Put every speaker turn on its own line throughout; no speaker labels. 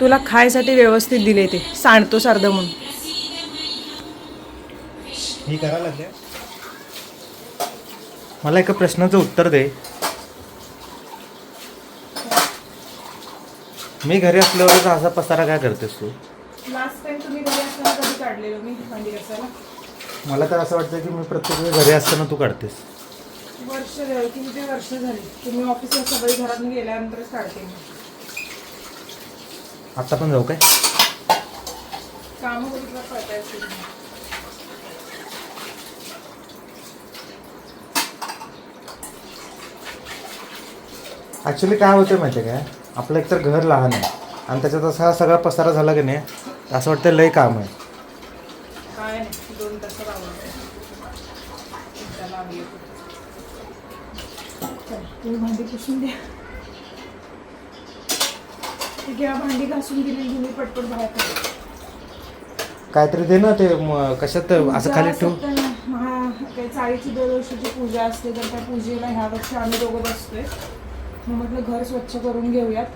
तुला खायसाठी व्यवस्थित दिले ते. सांडतो सार्ध म्हणून.
ही करायला लागले. मला एका प्रश्नाचं उत्तर दे. मी घरी असल्यावर असा पसारा काय करतेस तू?
लास्ट टाइम तुम्ही घरी असताना कधी काढलेलो? मी भांडी घासायला
मला तर असं वाटतं की मी प्रत्येक वेळी घरी असताना तू काढतेस.
वर्ष झाली किती वर्ष झाली? तुम्ही ऑफिसला सगळी घरातून गेल्यानंतरच काढते मी.
आता पण जाऊ काय? ॲक्च्युली काय होतं माहिती आहे काय? आपलं एकतर घर लहान आहे. आणि त्याच्यात असा सगळा पसारा झाला की नाही असं वाटतं लय काम आहे.
भांडी पुसून द्या. घ्या भांडी घासून दिली पटपट बाहेर काढा.
काहीतरी दे ना ते म, कशात असं खाली ठेवू.
पूजा महा काही चाळीची दरवर्षीची पूजा असते तर त्या पूजेला ह्या वर्षी आम्ही दोघं बसतोय. मग म्हटलं घर स्वच्छ करून घेऊयात.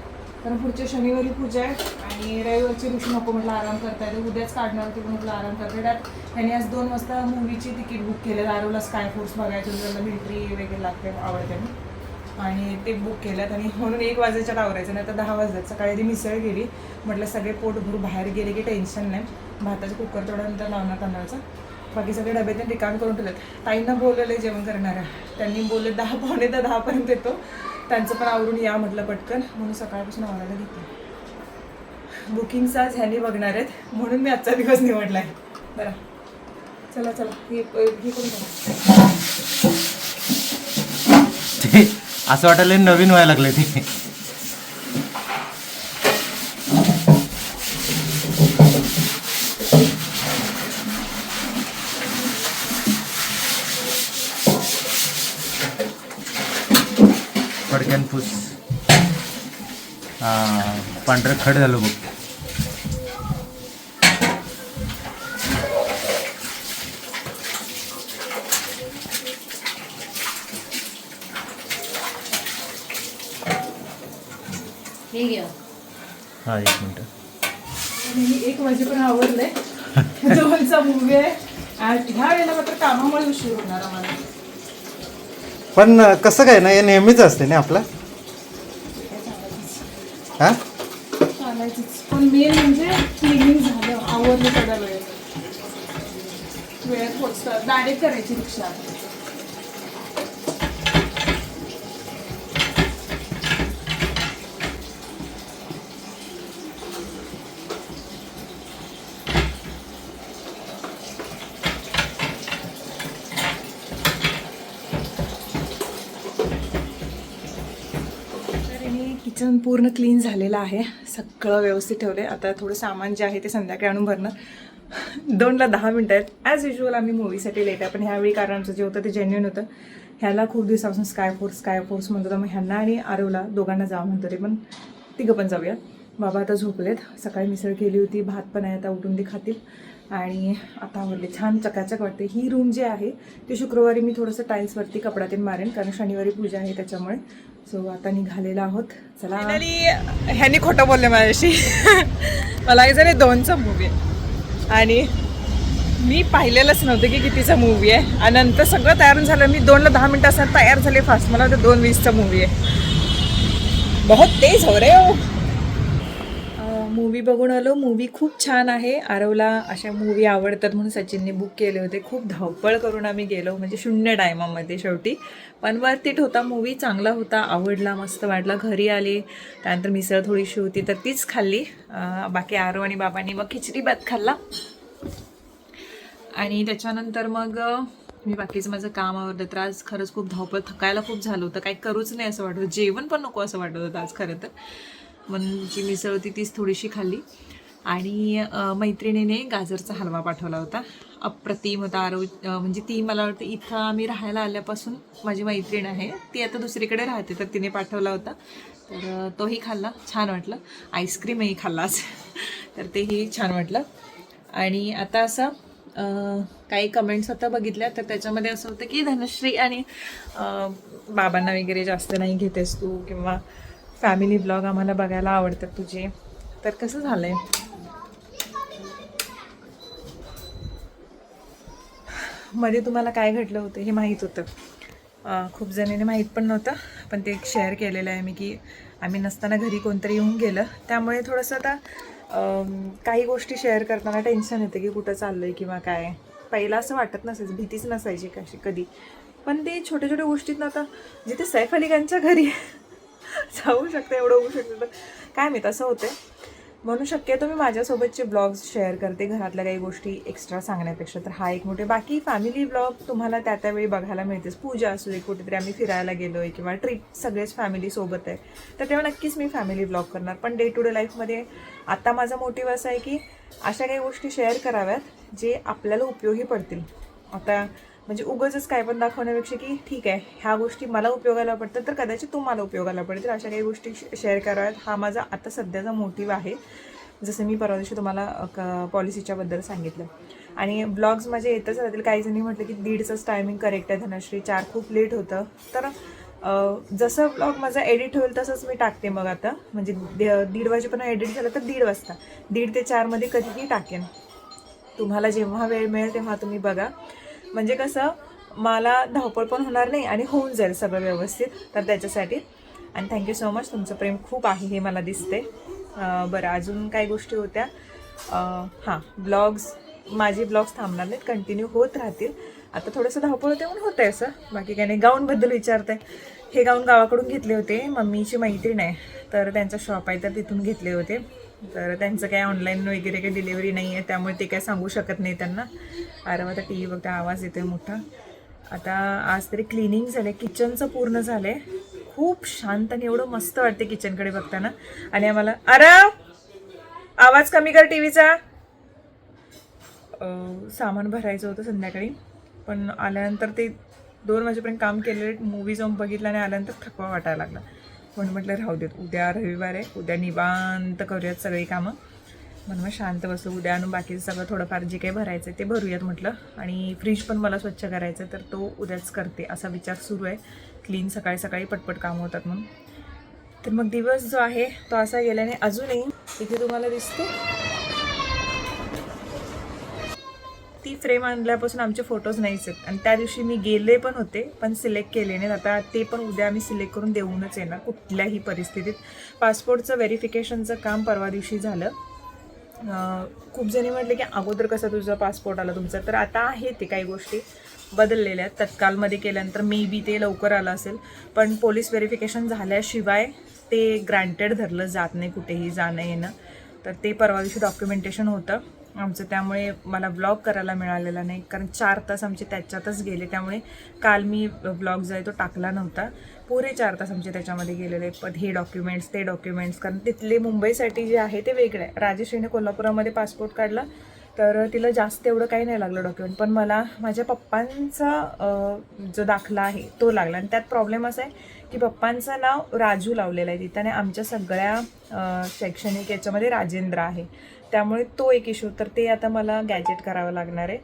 कारण पुढच्या शनिवारी पूजा आहे आणि रविवारची ऋषी नको म्हटलं आराम करता येते उद्याच काढणार होती पण म्हटलं आराम करता. त्यात त्यांनी आज दोन वाजता मूवीची तिकीट बुक केलं आरोला स्काय फोर्स बघायचं मिलिटरी वगैरे लागते आवडते ना. आणि ते बुक केल्यात आणि म्हणून एक वाजायच्यात आवरायचं नाही तर दहा वाजतात सकाळी ती मिसळ गेली म्हटलं सगळे पोट बाहेर गेले की टेन्शन नाही. भाताचं कुकर थोडं नंतर लावणार तांदळाचं. बाकी सगळे डबे त्यांनी रिकाम करून ठेवलेत. ताईंना बोलवलं आहे जेवण करणाऱ्या त्यांनी बोलले दहा पावणे तर दहापर्यंत येतो. त्यांचं पण आवरून या म्हटलं पटकन. म्हणून सकाळपासून आवरायला घेते बुकिंगचा आज ह्याने बघणार आहेत. म्हणून मी आजचा दिवस निवडला आहे बरं. चला चला. हे हे करून टाका.
असं वाटायला नवीन व्हायला लागले ते. पडक्यान फुस पांढरं खड झालं बघ. हा एक मिनटं.
आणि मी एक वाजेपर्यंत आवडलंय दोनचा मूवी आहे. आज ह्या वेळेला मात्र कामामुळे उशीर होणार आम्हाला.
पण कसं काय? ना हे नेहमीच असते ना आपलं? हा?
चालायचीच. पण मेन म्हणजे क्लिनिंग झालं. आवडलं थोड्या वेळेत. वेळेत पोचतात डायरेक्ट करायची रिक्षा तर पूर्ण क्लीन झालेलं आहे. सगळं व्यवस्थित ठेवलं आहे आता थोडं सामान जे आहे ते संध्याकाळी आणून भरणं. दोनला दहा मिनटं आहेत. ॲज युजल आम्ही मूवीसाठी लेट आहे. पण ह्यावेळी कारण आमचं जे होतं ते जेन्युन होतं. ह्याला खूप दिवसापासून स्काय फोर्स स्काय फोर्स म्हणतो. तर मग ह्यांना आणि आरवला दोघांना जा म्हणतो ते. पण तिघं पण जाऊया बाबा आता झोपलेत. सकाळी मिसळ केली होती. भात पण आहे. आता उठून ते खातील. आणि आता आवडले छान चकाचक वाटते. ही रूम जी आहे ती शुक्रवारी मी थोडंसं टाईल्सवरती कपड्यातून मारेन कारण शनिवारी पूजा आहे त्याच्यामुळे. सो आता निघालेला आहोत. चला. ह्यांनी खोटं बोलले माझ्याशी. मला दोनचा मूवी आणि मी पाहिलेलंच नव्हतं की कितीचा मूवी आहे. आणि नंतर सगळं तयार झालं. मी दोनला दहा मिनटं असं तयार झाले फास्ट मला वाटतं दोन वीसचा मूवी आहे. बहुत तेज हो रे हो. मूवी बघून आलो. मूवी खूप छान आहे. आरवला अशा मूवी आवडतात म्हणून सचिनने बुक केले होते. खूप धावपळ करून आम्ही गेलो. म्हणजे शून्य टायमामध्ये शेवटी. पण वर्थ होता. मूवी चांगला होता. आवडला मस्त वाटला. घरी आले. त्यानंतर मिसळ थोडीशी होती तर तीच खाल्ली. बाकी आरव आणि बाबांनी मग खिचडी भात खाल्ला. आणि त्याच्यानंतर मग मी बाकीचं माझं काम आवडलं तर आज खरंच खूप धावपळ थकायला खूप झालं होतं. काही करूच नाही असं वाटत जेवण पण नको असं वाटत होतं आज खरं तर. म्हणजे मग जी मिसळ होती तीच थोडीशी खाल्ली. आणि मैत्रिणीने गाजरचा हलवा पाठवला होता. अप्रतिम होता आरो म्हणजे ती मला वाटतं इथं आम्ही राहायला आल्यापासून माझी मैत्रीण आहे. ती आता दुसरीकडे राहते तर तिने पाठवला होता. तर तोही खाल्ला. छान वाटलं. आईस्क्रीमही खाल्लाच तर तेही छान वाटलं. आणि आता असं काही कमेंट्स आता बघितल्या तर त्याच्यामध्ये असं होतं की धनश्री आणि बाबांना वगैरे जास्त नाही घेतेस तू किंवा फॅमिली ब्लॉग आम्हाला बघायला आवडतात तुझे. तर कसं झालंय? मध्ये तुम्हाला काय घडलं होतं हे माहीत होतं. खूप जणीने माहीत पण नव्हतं पण ते शेअर केलेलं आहे मी की आम्ही नसताना घरी कोणतरी येऊन गेलं. त्यामुळे थोडंसं आता काही गोष्टी शेअर करताना टेन्शन येतं की कुठं चाललं आहे किंवा काय. पहिला असं वाटत नसायचं भीतीच नसायची कशी कधी. पण ते छोट्या छोट्या गोष्टीत आता जिथे सैफ अली खानच्या घरी जाऊ शकते एवढं होऊ शकतं. तर काय माहीत असं होतं म्हणून शक्यतो मी माझ्यासोबतचे ब्लॉग्स शेअर करते घरातल्या काही गोष्टी एक्स्ट्रा सांगण्यापेक्षा. तर हा एक मोठे बाकी फॅमिली ब्लॉग तुम्हाला त्या त्यावेळी बघायला मिळतेच. पूजा असू दे कुठेतरी आम्ही फिरायला गेलो आहे किंवा ट्रिप सगळेच फॅमिलीसोबत आहे. तर तेव्हा नक्कीच मी फॅमिली ब्लॉग करणार. पण डे टू डे लाईफमध्ये आता माझा मोटिव्ह असा आहे की अशा काही गोष्टी शेअर कराव्यात जे आपल्याला उपयोगी पडतील. आता म्हणजे उगंच काय पण दाखवण्यापेक्षा की ठीक आहे ह्या गोष्टी मला उपयोगाला पडतात तर कदाचित तुम्हाला उपयोगाला पडतील. अशा काही गोष्टी शेअर कराव्यात. हा माझा आता सध्याचा मोटिव्ह आहे. जसं मी परवा दिवशी तुम्हाला क पॉलिसीच्याबद्दल सांगितलं. आणि ब्लॉग्स माझे येतच राहतील. काही जणी म्हटलं की दीडचंच टायमिंग करेक्ट आहे धनश्री. चार खूप लेट होतं. तर जसं ब्लॉग माझा एडिट होईल तसंच मी टाकते मग आता. म्हणजे दे- दीड वाजेपर्यंत एडिट झालं तर दीड वाजता. दीड ते चारमध्ये कधीही टाकेन. तुम्हाला जेव्हा वेळ मिळेल तेव्हा तुम्ही बघा. म्हणजे कसं मला धावपळ पण होणार नाही आणि होऊन जाईल सगळं व्यवस्थित. तर त्याच्यासाठी. आणि थँक्यू सो मच तुमचं प्रेम खूप आहे हे मला दिसते बरं अजून काही गोष्टी होत्या? हां ब्लॉग्स माझे ब्लॉग्स थांबणार नाहीत. कंटिन्यू होत राहतील. आता थोडंसं धावपळ होते म्हणून होतं आहे असं. बाकी काही नाही. गाऊनबद्दल विचारते हे गाऊन गावाकडून घेतले होते. मम्मीची मैत्रीण आहे. तर त्यांचा शॉप आहे तर तिथून घेतले होते. तर त्यांचं काय ऑनलाईन वगैरे काही डिलिव्हरी नाही आहे त्यामुळे ते काय सांगू शकत नाही त्यांना. अरे आता टी व्ही बघता आवाज येतोय मोठा. आता आज तरी क्लिनिंग झालं आहे किचनचं पूर्ण झालं आहे खूप शांत आणि एवढं मस्त वाटते किचनकडे बघताना. आणि आम्हाला अरे हो! आवाज कमी कर टी व्हीचा सामान भरायचं होतं संध्याकाळी पण आल्यानंतर ते दोन वाजेपर्यंत काम केले मूवी जाऊन बघितलं आणि आल्यानंतर थकवा वाटायला लागला. म्हणून म्हटलं राहू देत उद्या रविवार आहे उद्या निवांत करूयात सगळी कामं. म्हणून मग शांत बसू उद्या आणून बाकीचं सगळं थोडंफार जे काही भरायचं आहे ते भरूयात म्हटलं. आणि फ्रीज पण मला स्वच्छ करायचं आहे तर तो उद्याच करते असा विचार सुरू आहे. क्लीन सकाळी सकाळी पटपट कामं होतात म्हणून. तर मग दिवस जो आहे तो असा गेल्याने अजूनही इथे तुम्हाला दिसतो. ती फ्रेम आणल्यापासून आमचे फोटोज नाहीच आहेत. आणि त्या दिवशी मी गेले पण होते पण सिलेक्ट केले नाहीत. आता ते पण उद्या आम्ही सिलेक्ट करून देऊनच येणार कुठल्याही परिस्थितीत. पासपोर्टचं व्हेरिफिकेशनचं काम परवा दिवशी झालं. खूप जणी म्हटले की अगोदर कसं तुझं पासपोर्ट आला तुमचा? तर आता आहे ते काही गोष्टी बदललेल्या आहेत. तत्कालमध्ये केल्यानंतर मे बी ते लवकर आलं असेल. पण पोलीस व्हेरिफिकेशन झाल्याशिवाय ते ग्रँटेड धरलं जात नाही कुठेही जाणं येणं तर ते परवा दिवशी डॉक्युमेंटेशन होतं. आमचं त्यामुळे मला ब्लॉग करायला मिळालेला नाही. कारण चार तास आमचे त्याच्यातच गेले. त्यामुळे काल मी ब्लॉग जो आहे तो टाकला नव्हता. पुरे चार तास आमचे त्याच्यामध्ये गेलेले. पण हे डॉक्युमेंट्स ते डॉक्युमेंट्स कारण तिथले मुंबईसाठी जे आहे ते वेगळं आहे. राजेश्रीने कोल्हापुरामध्ये पासपोर्ट काढला. तर तिला जास्त एवढं काही नाही लागलं डॉक्युमेंट पण मला माझ्या पप्पांचा जो दाखला आहे तो लागला. आणि त्यात प्रॉब्लेम असा आहे की पप्पांचं नाव राजू लावलेलं आहे. तिथं आणि आमच्या सगळ्या शैक्षणिक याच्यामध्ये राजेंद्र आहे. त्यामुळे तो एक इश्यू तर ते आता मला गॅजेट करावं लागणार आहे.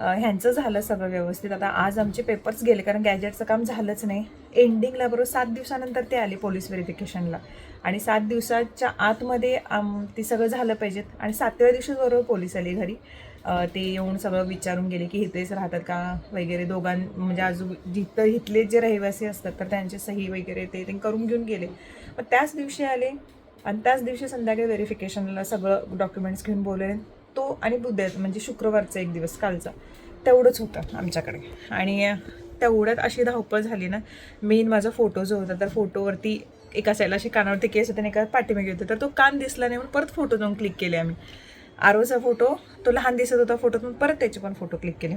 ह्यांचं झालं सगळं व्यवस्थित. आता आज आमचे पेपर्स गेले कारण गॅजेटचं काम झालंच नाही. एंडिंगला बरोबर सात दिवसानंतर ते आले पोलीस व्हेरिफिकेशनला आणि सात दिवसाच्या आतमध्ये आम ते सगळं झालं पाहिजेत. आणि सातव्या दिवशी बरोबर पोलीस आली घरी. ते येऊन सगळं विचारून गेले की इथेच राहतात का वगैरे. दोघां म्हणजे आजू जिथं इथले जे रहिवासी असतात तर त्यांचे सही वगैरे ते ते करून घेऊन गेले. मग त्याच दिवशी आले. आणि त्याच दिवशी संध्याकाळी व्हेरिफिकेशनला सगळं डॉक्युमेंट्स घेऊन बोलले. तो आणि बुद्ध म्हणजे शुक्रवारचा एक दिवस कालचा तेवढंच होतं आमच्याकडे. आणि तेवढ्यात अशी धावपळ झाली ना मेन माझा फोटो जो होता तर फोटोवरती एका साईडला अशी कानावरती केस होते आणि एका पाठीमागे होते. तर तो कान दिसला नाही म्हणून परत फोटो जाऊन क्लिक केले आम्ही. आरोचा फोटो तो लहान दिसत होता फोटोतून परत त्याचे पण फोटो क्लिक केले.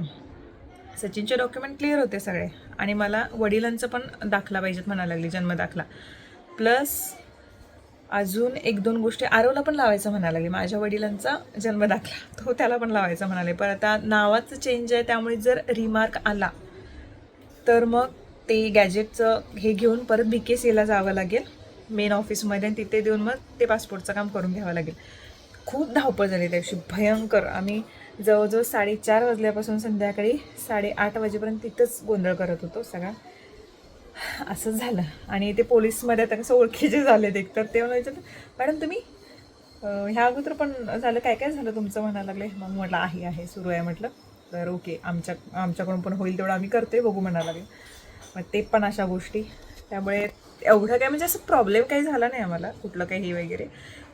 सचिनचे डॉक्युमेंट क्लिअर होते सगळे. आणि मला वडिलांचं पण दाखला पाहिजेत म्हणायला लागली जन्मदाखला प्लस अजून एक दोन गोष्टी आरवला पण लावायचं म्हणायला माझ्या वडिलांचा जन्मदाखला तो त्याला पण लावायचा म्हणाले. पण आता नावाचं चेंज आहे त्यामुळे जर रिमार्क आला तर मग ते गॅजेटचं हे घेऊन परत बी के सीला जावं लागेल. मेन ऑफिसमध्ये आणि तिथे देऊन मग ते पासपोर्टचं काम करून घ्यावं लागेल. खूप धावपळ झाली त्याची भयंकर. आम्ही जवळजवळ साडेचार वाजल्यापासून संध्याकाळी साडेआठ वाजेपर्यंत तिथंच गोंधळ करत होतो सगळा. असं झालं. आणि ते पोलीसमध्ये आता कसं ओळखीचे झाले एक तर ते मला विचारलं मॅडम तुम्ही? ह्या अगोदर पण झालं. काय काय झालं तुमचं म्हणायला लागले? मग म्हटलं आहे आहे सुरू आहे म्हटलं. तर ओके आमच्या आमच्याकडून पण होईल तेवढं आम्ही करतोय बघू म्हणायला लागले. मग ते पण अशा गोष्टी. त्यामुळे एवढं काय म्हणजे असं प्रॉब्लेम काही झाला नाही आम्हाला कुठलं काही हे वगैरे.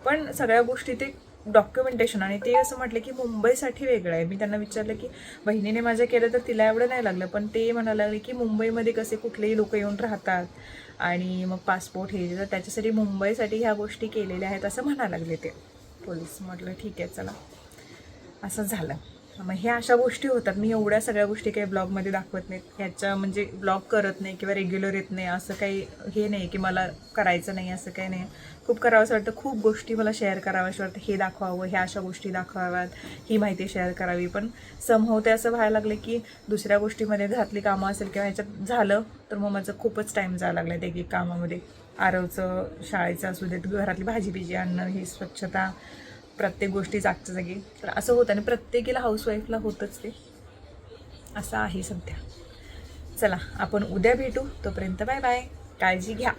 पण सगळ्या गोष्टी ते डॉक्युमेंटेशन आणि ते असं म्हटलं की मुंबईसाठी वेगळं आहे. मी त्यांना विचारलं की बहिणीने माझ्या केलं तर तिला एवढं नाही लागलं. पण ते म्हणायला लागले की मुंबईमध्ये कसे कुठलेही लोक येऊन राहतात आणि मग पासपोर्ट हे तर त्याच्यासाठी मुंबईसाठी ह्या गोष्टी केलेल्या आहेत असं म्हणायला लागले ते. पोलीस म्हटलं ठीक आहे चला. असं झालं. मग ह्या अशा गोष्टी होतात. मी एवढ्या सगळ्या गोष्टी काही ब्लॉगमध्ये दाखवत नाहीत. ह्याच्या म्हणजे ब्लॉग करत नाही किंवा रेग्युलर येत नाही. असं काही हे नाही की मला करायचं नाही असं काही नाही. खूप करावंसं वाटतं. खूप गोष्टी मला शेअर कराव्याशी वाटतं. हे दाखवावं ह्या अशा गोष्टी दाखवाव्यात. ही माहिती शेअर करावी. पण समहोते असं व्हायला लागलं की दुसऱ्या गोष्टीमध्ये घातली कामं असेल किंवा ह्याच्यात झालं तर मग माझं खूपच टाईम जायला लागला एक एक कामामध्ये. आरवचं शाळेचं असू देत घरातली भाजी बिजी आणणं ही स्वच्छता प्रत्येक गोष्टी जागच्या जागी. तर असं होतं आणि प्रत्येकीला हाऊसवाईफला होतंच ते. असं आहे सध्या. चला आपण उद्या भेटू. तोपर्यंत बाय बाय काळजी घ्या.